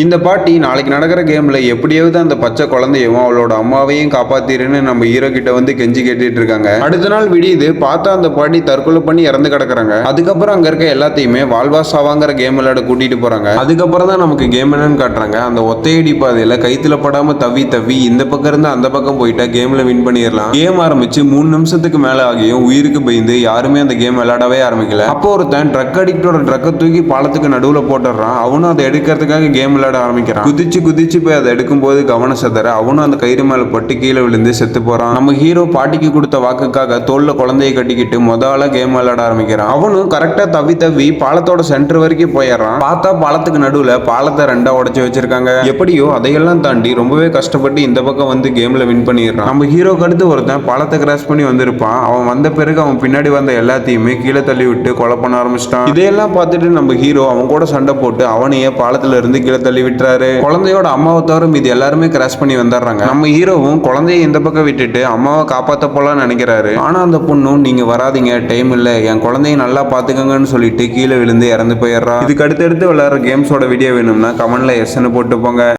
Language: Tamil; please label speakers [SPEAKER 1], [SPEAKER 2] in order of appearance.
[SPEAKER 1] இந்த பாட்டி நாளைக்கு நடக்கிற கேமில் எப்படியாவது அந்த பச்சை குழந்தையும் அவளோட அம்மாவையும் காப்பாத்திருன்னு நம்ம ஹீரோ கிட்ட வந்து கெஞ்சி கேட்டுட்டு இருக்காங்க. அடுத்த நாள் விடியுது பார்த்தா அந்த பாட்டி தற்கொலை பண்ணி இறந்து கிடக்குறாங்க. அதுக்கப்புறம் அங்க இருக்க எல்லாத்தையுமே வாழ்வா சாவாங்கிற கேம் விளையாட கூட்டிட்டு போறாங்க. அதுக்கப்புறம் தான் நமக்கு கேம் என்னன்னு காட்டுறாங்க. அந்த ஒத்தையடி பாதையில கைத்துல படாம தவி தவி இந்த பக்கம் இருந்து அந்த பக்கம் போயிட்டா கேம்ல வின் பண்ணிடலாம். கேம் ஆரம்பிச்சு மூணு நிமிஷத்துக்கு மேல ஆகியும் உயிருக்கு பயந்து யாருமே அந்த கேம் விளையாடவே ஆரம்பிக்கல. அப்போ ஒருத்தன் ட்ரக் அடிக்டோட ட்ரக்கை தூக்கி பாலத்துக்கு நடுவுல போட்டுடுறான். அவனும் அதை எடுக்கிறதுக்காக கேம் விளையாட ஆரம்பிக்கிறான். குதிச்சு குதிச்சு போய் அதை எடுக்கும் போது கவனம் செதற அவனும் அந்த கயிறு மேல பட்டு கீழே விழுந்து செத்து போறான். நம்ம ஹீரோ பாட்டிக்கு கொடுத்த வாக்குக்காக தோல்ல குழந்தையை கட்டிக்கிட்டு முதல்ல கேம் விளையாட ஆரம்பிக்கிறான். அவனும் கரெக்டா தவி தவி பாலத்தோட சென்டர் வரைக்கும் போயிடுறான். பார்த்தா பாலத்துக்கு நடுவுல பாலத்தை ரெண்டா உடச்சு வச்சிருக்காங்க. எப்படியோ அதையெல்லாம் தாண்டி ரொம்பவே கஷ்டப்பட்டு இந்த பக்கம் வந்து கேம்ல வின் பண்ணிடுறான். நம்ம ஹீரோக்கு அடுத்து ஒருத்தன் பாலத்தை கிராஸ் பண்ணி வந்திருப்பான். அவன் வந்த பிறகு அவன் பின்னாடி வந்த எல்லாத்தையுமே கீழே தள்ளி விட்டு கொலை பண்ண ஆரம்பிச்சிட்டான். இதையெல்லாம் பார்த்துட்டு நம்ம ஹீரோ அவன் கூட சண்டை போட்டு அவனையே பாலத்துல இருந்து கீழே தள்ளி விட்டுறாரு குழந்தையோட அம்மாவை தவிர மீதி எல்லாருமே கிராஸ் பண்ணி வந்துடுறாங்க. நம்ம ஹீரோவும் குழந்தைய இந்த பக்கம் விட்டுட்டு அம்மாவை காப்பாத்த போலாம்னு நினைக்கிறாரு. ஆனா அந்த பொண்ணும் நீங்க வராதீங்க டைம் இல்ல. என் குழந்தைய நல்லா பாத்துக்கங்கன்னு சொல்லிட்டு கீழே விழுந்து இறந்து போயிடுறா. இதுக்கு அடுத்தடுத்து விளையாடுற கேம்ஸோட வீடியோ வேணும்னா கமெண்ட்ல எஸ்ன்னு போட்டு போங்க